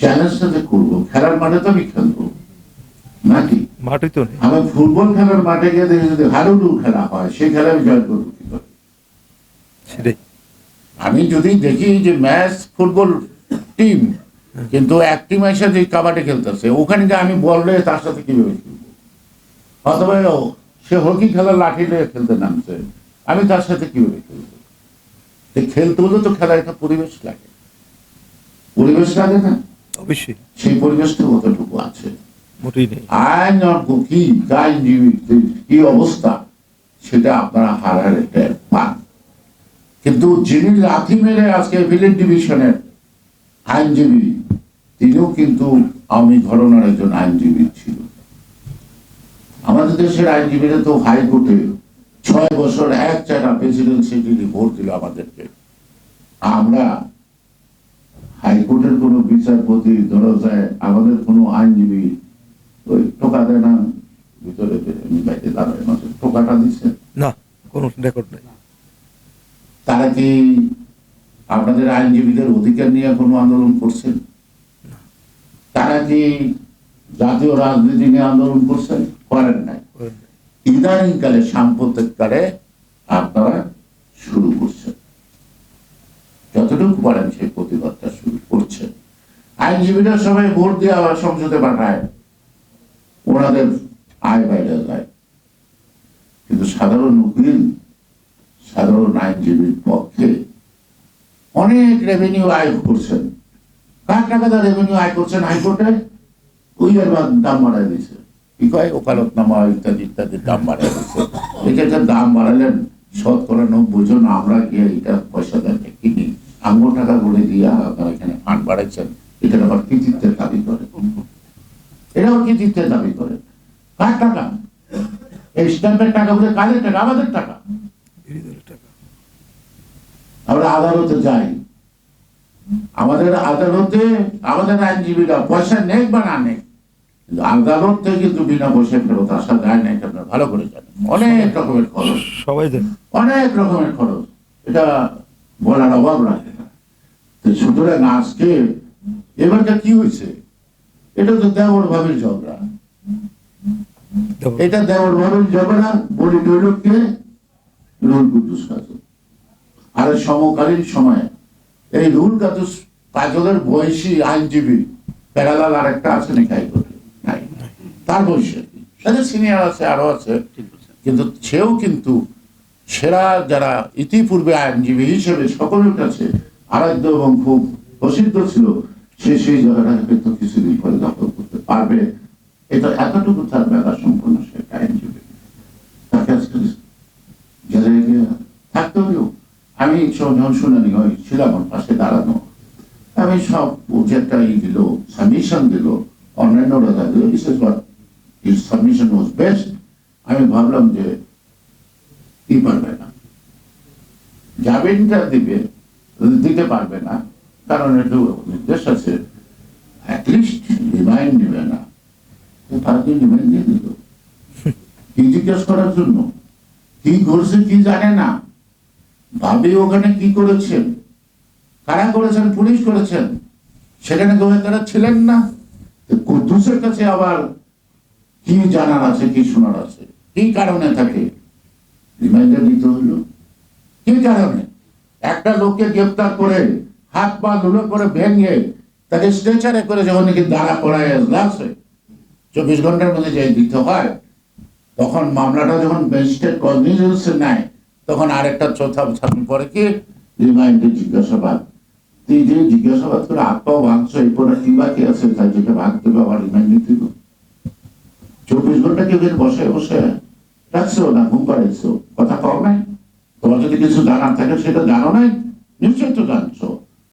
চ্যালেঞ্জটা যে করব খেলার মাঠে তো আমি খেলব। নাকি? মাঠে তো নেই। আমি ফুটবল খেলার মাঠে গিয়ে দেখি যদি হাডুডু খেলা হয় সেই খেলা আমি জয় করব কি করে? আমি যদি দেখি যে ম্যাচ ফুটবল টিম কিন্তু এক টিম এসে যে কাবাডি খেলতেছে ওখানে যে আমি বললে তার সাথে কীভাবে খেলব? অথবা সে হকি খেলা লাঠি নিয়ে খেলতে নামছে আমি তার সাথে কীভাবে খেলব? খেলতে হলে তো খেলার একটা পরিবেশ লাগে। পরিবেশ লাগে না? অবশ্যই। সেই পরিবেশটা কতটুকু আছে। মোটেই নেই। আইন কি আইনজীবী কি অবস্থা? সেটা আপনারা হারারে টের পান। কিন্তু যিনি লাথি মেরে আজকে ভিলেন ডিভিশনের আইনজীবী তিনিও কিন্তু আমি ঘটনার একজন আইনজীবী ছিল। আমাদের দেশের আইনজীবীরা তো হাইকোর্টে ছয় বছর এক চারা প্রেসিডেন্সি ভোট দিল আমাদেরকে। আমরা হাইকোর্টের কোনো বিচারপতি ধরা যায় আমাদের কোনো আইনজীবী ওই টোকা দেয় না ভিতরে বাইরে দাঁড়ায় টোকাটা দিচ্ছে। না কোনো রেকর্ড নেই। তারা কি আপনাদের আইনজীবীদের অধিকার নিয়ে কোনো আন্দোলন করছেন? তারা কি জাতীয় রাজনীতি নিয়ে আন্দোলন করছেন? করেন নাই। করেন নাই। ইদানিং কালে সাম্প্রতিক কালে আপনারা শুরু করছেন। যতটুকু পারেন সেই করছেন আইনজীবীরা সবাই ভোট দিয়ে আবার সংসদে পাঠায়। ওনাদের আয় বাইরে যায়। কিন্তু সাধারণ উকিল, সাধারণ আইনজীবীর পক্ষে অনেক রেভিনিউ আয় করছেন। কার টাকাটা রেভিনিউ আয় করছেন হাইকোর্টে? ওই দাম বাড়ায় দিয়েছে। কি কয়? ওকালতনামা ইত্যাদি ইত্যাদির দাম বাড়ায় দিয়েছে। এটাকে দাম বাড়ালেন, শতকরা নব্বই জন, আমরা গিয়ে এটা পয়সা দেন? কিনি। আমগো টাকা বলে দিয়ে আপনারা এখানে ফান্ড বাড়াইছেন। এটা আবার কৃতিত্বের দাবি করে। আবার কৃতিত্বের দাবি করে। কার টাকা? এই স্ট্যাম্পের টাকা বলে কাদের টাকা? আমাদের টাকা। আমরা আদালতে যাই। আমাদের আদালতে আমাদের আইনজীবীরা পয়সা নেক বা না কিন্তু আদালত থেকে কিন্তু বিনা পয়সায় ফেরত আসা যায় না এটা আপনারা ভালো করে জানেন। অনেক রকমের খরচ। সবাই অনেক রকমের খরচ। এটা বলার অভাব রাখে না। তো সুতরাং আজকে এবারটা কি হয়েছে? এটা তো দেওয়ার ভাবের ঝগড়া। এটা দেওয়ার ভাবের ঝগড়া বলি দৈলককে রুল কুদ্দুস কাজল। আর সমকালীন সময়ে এই রুল কাদুস কাজলের বয়সী আইনজীবী প্যারালাল আরেকটা আছে নাকি হাইকোর্টে? নাই। তার বয়সী আর কি। তাদের সিনিয়র আছে আরও আছে। কিন্তু সেও কিন্তু সেরা যারা ইতিপূর্বে আইনজীবী হিসেবে সকলের কাছে আরাধ্য এবং খুব প্রসিদ্ধ ছিল সে সেই জায়গাটাকে কিন্তু কিছুদিন পরে দখল করতে পারবে। এটা এতটুকু তার মেধা সম্পন্ন সে একটা আইনজীবী। তাকে আজকে থাকতে হলেও আমি যখন শুনানি হয়, ছিলাম পাশে দাঁড়ানো। আমি সব যে ই দিল সাবমিশন দিল, অন্যান্য রাজা দিল, বিশেষ হিজ সাবমিশন ওয়াজ বেস্ট আমি ভাবলাম যে কি পারবে না। জামিনটা দিবে, দিতে পারবে না। কারণ একটু নির্দেশ আছে না। দিয়ে দিল। কি জিজ্ঞেস করার জন্য? কি কি জানে না? ভাবি ওখানে কি করেছেন? কারা করেছেন? পুলিশ করেছেন? সেখানে গোয়েন্দারা ছিলেন না। কুদ্দুসের কাছে আবার কি জানার আছে, কি শোনার আছে? কি কারণে থাকে রিমাইন্ডার দিতে হলো? কি কারণে? একটা লোককে গ্রেপ্তার করে হাত পা ধুলো করে ভেঙে তাকে স্ট্রেচারে করে যখন নাকি দাঁড়া করায় আসে চব্বিশ ঘণ্টার মধ্যে যে দিতে হয়, তখন মামলাটা যখন ম্যাজিস্ট্রেট কগনিজেন্সে নেয়, তখন আরেকটা চৌথা ছাত্র পরে কি? রিমাইন্ডে জিজ্ঞাসাবাদ। তুই যে জিজ্ঞাসাবাদ করে হাত পাও ভাঙছো এরপরে কি বাকি আছে? তাই যেটা ভাঙতে হবে আবার রিমাইন্ড দিতে হবে। চব্বিশ ঘণ্টা কেউ বসে বসে রাখছো না ঘুম পাড়াইছো? কথা কও নাই? তোমার যদি কিছু জানার থাকে সেটা জানো নাই? নিশ্চয়ই তো জানছো।